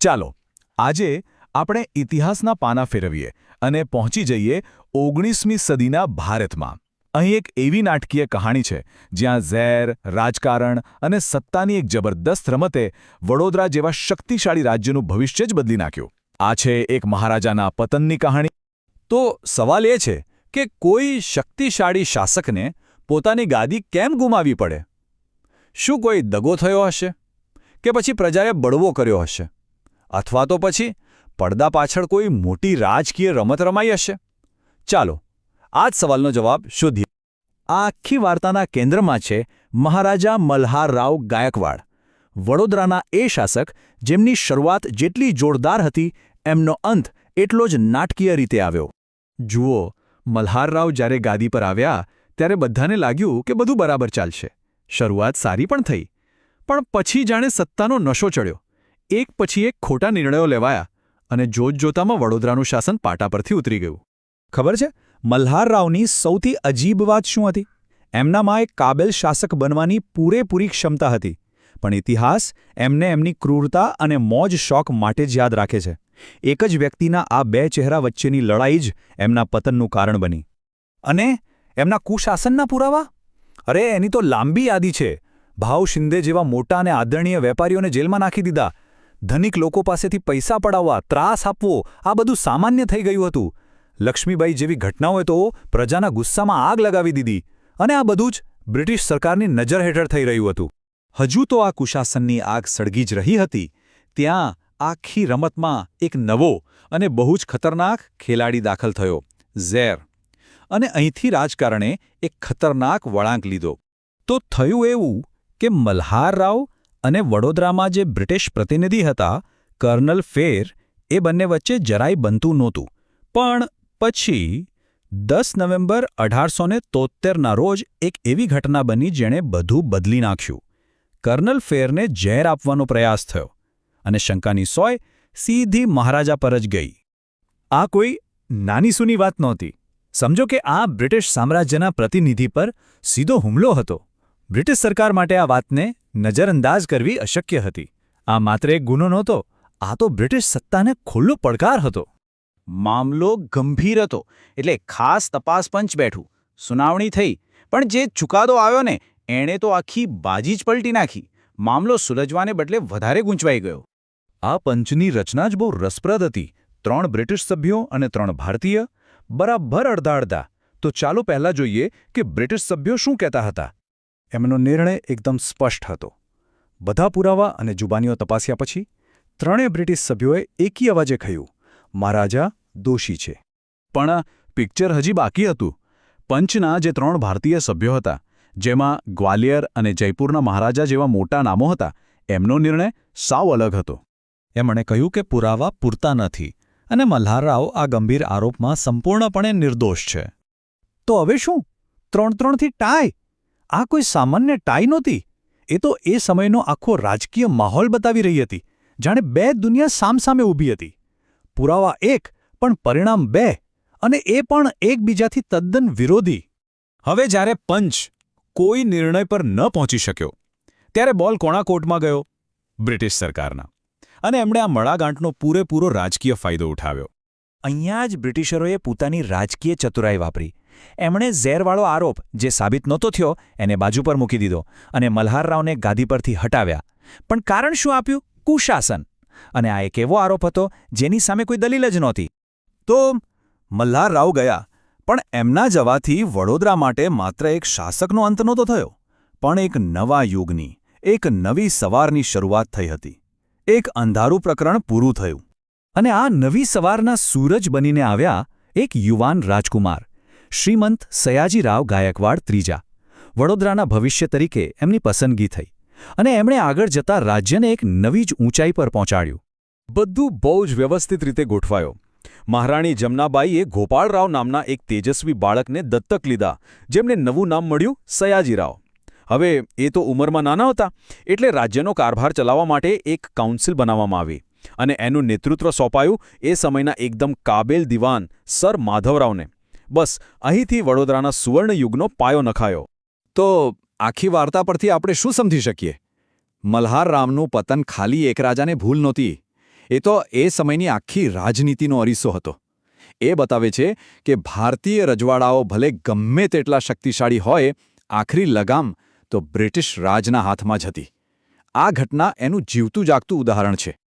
ચાલો, આજે આપણે ઇતિહાસના પાના ફેરવીએ અને પહોંચી જઈએ ઓગણીસમી સદીના ભારતમાં. અહીં એક એવી નાટકીય કહાણી છે, જ્યાં ઝેર, રાજકારણ અને સત્તાની એક જબરદસ્ત રમતે વડોદરા જેવા શક્તિશાળી રાજ્યનું ભવિષ્ય જ બદલી નાખ્યું. આ છે એક મહારાજાના પતનની કહાણી. તો સવાલ એ છે કે કોઈ શક્તિશાળી શાસકને પોતાની ગાદી કેમ ગુમાવી પડે? શું કોઈ દગો થયો હશે? કે પછી પ્રજાએ બળવો કર્યો હશે? અથવા તો પછી પડદા પાછળ કોઈ મોટી રાજકીય રમત રમાઈ હશે. ચાલો, આ જ સવાલનો જવાબ શોધીએ. આ આખી વાર્તાના કેન્દ્રમાં છે મહારાજા મલ્હારરાવ ગાયકવાડ, વડોદરાના એ શાસક જેમની શરૂઆત જેટલી જોરદાર હતી, એમનો અંત એટલો જ નાટકીય રીતે આવ્યો. જુઓ મલ્હારરાવ જ્યારે ગાદી પર આવ્યા, ત્યારે બધાને લાગ્યું કે બધું બરાબર ચાલશે. શરૂઆત સારી પણ થઈ. પણ પછી જાણે સત્તાનો નશો ચડ્યો. એક પછી એક ખોટા નિર્ણયો લેવાયા અને જોતજોતામાં વડોદરાનું શાસન પાટા પરથી ઉતરી ગયું. ખબર છે? મલ્હારરાવની સૌથી અજીબ વાત શું હતી? એમનામાં એક કાબેલ શાસક બનવાની પૂરેપૂરી ક્ષમતા હતી, પણ ઇતિહાસ એમને એમની ક્રૂરતા અને મોજ શોખ માટે જ યાદ રાખે છે. એક જ વ્યક્તિના આ બે ચહેરા વચ્ચેની લડાઈ જ એમના પતનનું કારણ બની. અને એમના કુશાસનના પુરાવા? અરે, એની તો લાંબી યાદી છે. ભાવ શિંદે જેવા મોટા અને આદરણીય વેપારીઓને જેલમાં નાખી દીધા. ધનિક લોકો પાસેથી પૈસા પડાવવા ત્રાસ આપવો, આ બધું સામાન્ય થઈ ગયું હતું. લક્ષ્મીબાઈ જેવી ઘટનાઓએ તો પ્રજાના ગુસ્સામાં આગ લગાવી દીધી અને આ બધું જ બ્રિટિશ સરકારની નજર હેઠળ થઈ રહ્યું હતું. હજુ તો આ કુશાસનની આગ સળગી જ રહી હતી. ત્યાં આખી રમતમાં એક નવો અને બહુ જ ખતરનાક ખેલાડી દાખલ થયો, ઝેર. અને અહીંથી રાજકારણે એક ખતરનાક વળાંક લીધો. તો થયું એવું કે મલ્હારરાવ અને વડોદરામાં જે બ્રિટિશ પ્રતિનિધિ હતા, કર્નલ ફેર, એ બંને વચ્ચે જરાય બનતું નહોતું. પણ પછી દસ નવેમ્બર અઢારસો ને તોતેરના રોજ એક એવી ઘટના બની જેણે બધું બદલી નાખ્યું. કર્નલ ફેરને ઝેર આપવાનો પ્રયાસ થયો અને શંકાની સોય સીધી મહારાજા પર જ ગઈ. આ કોઈ નાની સૂની વાત નહોતી. સમજો કે આ બ્રિટિશ સામ્રાજ્યના પ્રતિનિધિ પર સીધો હુમલો હતો. બ્રિટિશ સરકાર માટે આ વાતને નજરઅંદાજ કરવી અશક્ય હતી. આ માત્ર એક ગુનો નહોતો આ તો બ્રિટિશ સત્તાને ખુલ્લો પડકાર હતો. મામલો ગંભીર હતો એટલે ખાસ તપાસ પંચ બેઠું સુનાવણી થઈ પણ જે ચુકાદો આવ્યો ને એણે તો આખી બાજી જ પલટી નાખી. મામલો સુલજવાને બદલે વધારે ગૂંચવાઈ ગયો. આ પંચની રચના જ બહુ રસપ્રદ હતી. ત્રણ બ્રિટિશ સભ્યો અને ત્રણ ભારતીય બરાબર અડધા અડધા. તો ચાલો પહેલા જોઈએ કે બ્રિટિશ સભ્યો શું કહેતા હતા. એમનો નિર્ણય એકદમ સ્પષ્ટ હતો. બધા પુરાવા અને જુબાનીઓ તપાસ્યા પછી ત્રણેય બ્રિટિશ સભ્યોએ એકી અવાજે કહ્યું મહારાજા દોષી છે. પણ પિક્ચર હજી બાકી હતું. પંચના જે ત્રણ ભારતીય સભ્યો હતા, જેમાં ગ્વાલિયર અને જયપુરના મહારાજા જેવા મોટા નામો હતા, એમનો નિર્ણય સાવ અલગ હતો. એમણે કહ્યું કે પુરાવા પૂરતા નથી અને મલ્હારરાવ આ ગંભીર આરોપમાં સંપૂર્ણપણે નિર્દોષ છે. તો હવે શું? ત્રણ ત્રણથી ટાઈ આ કોઈ સામાન્ય ટાઈ નહોતી. એ તો એ સમયનો આખો રાજકીય માહોલ બતાવી રહી હતી, જાણે બે દુનિયા સામસામે ઊભી હતી. પુરાવા એક, પણ પરિણામ બે, અને એ પણ એકબીજાથી તદ્દન વિરોધી. હવે જ્યારે પંચ કોઈ નિર્ણય પર ન પહોંચી શક્યો, ત્યારે બોલ કોણા કોર્ટમાં ગયો, બ્રિટિશ સરકારના. અને એમણે આ મળાગાંઠનો પૂરેપૂરો રાજકીય ફાયદો ઉઠાવ્યો. અહીંયા જ બ્રિટિશરોએ પોતાની રાજકીય ચતુરાઈ વાપરી એમણે ઝેરવાળો આરોપ, જે સાબિત નહોતો થયો, એને બાજુ પર મૂકી દીધો અને મલ્હારરાવને ગાદી પરથી હટાવ્યા. પણ કારણ શું આપ્યું? કુશાસન. અને આ એક એવો આરોપ હતો, જેની સામે કોઈ દલીલ જ નહોતી. તો મલ્હારરાવ ગયા, પણ એમના જવાથી વડોદરા માટે માત્ર એક શાસકનો અંત નહોતો થયો. પણ એક નવા યુગની, એક નવી સવારની શરૂઆત થઈ હતી. એક અંધારું પ્રકરણ પૂરું થયું. અને આ નવી સવારના સૂરજ બનીને આવ્યા એક યુવાન રાજકુમાર. શ્રીમંત સયાજીરાવ ગાયકવાડ ત્રીજા. વડોદરાના ભવિષ્ય તરીકે એમની પસંદગી થઈ અને એમણે આગળ જતા રાજ્યને એક નવી જ ઊંચાઈ પર પહોંચાડ્યું. બધું બહુ જ વ્યવસ્થિત રીતે ગોઠવાયો. મહારાણી જમનાબાઈએ ગોપાળરાવ નામના એક તેજસ્વી બાળકને દત્તક લીધા, જેમને નવું નામ મળ્યું સયાજીરાવ. હવે એ તો ઉંમરમાં નાના હતા, એટલે રાજ્યનો કારભાર ચલાવવા માટે એક કાઉન્સિલ બનાવવામાં આવી અને એનું નેતૃત્વ સોંપાયું એ સમયના એકદમ કાબેલ દિવાન સર માધવરાવને. બસ, અહીંથી વડોદરાના સુવર્ણયુગનો પાયો નખાયો. તો આખી વાર્તા પરથી આપણે શું સમજી શકીએ? મલ્હાર રામનું પતન ખાલી એક રાજાને ભૂલ નહોતી. એ તો એ સમયની આખી રાજનીતિનો અરીસો હતો. એ બતાવે છે કે ભારતીય રજવાડાઓ ભલે ગમે તેટલા શક્તિશાળી હોય, આખરી લગામ તો બ્રિટિશ રાજના હાથમાં જ હતી. આ ઘટના એનું જીવતું જાગતું ઉદાહરણ છે.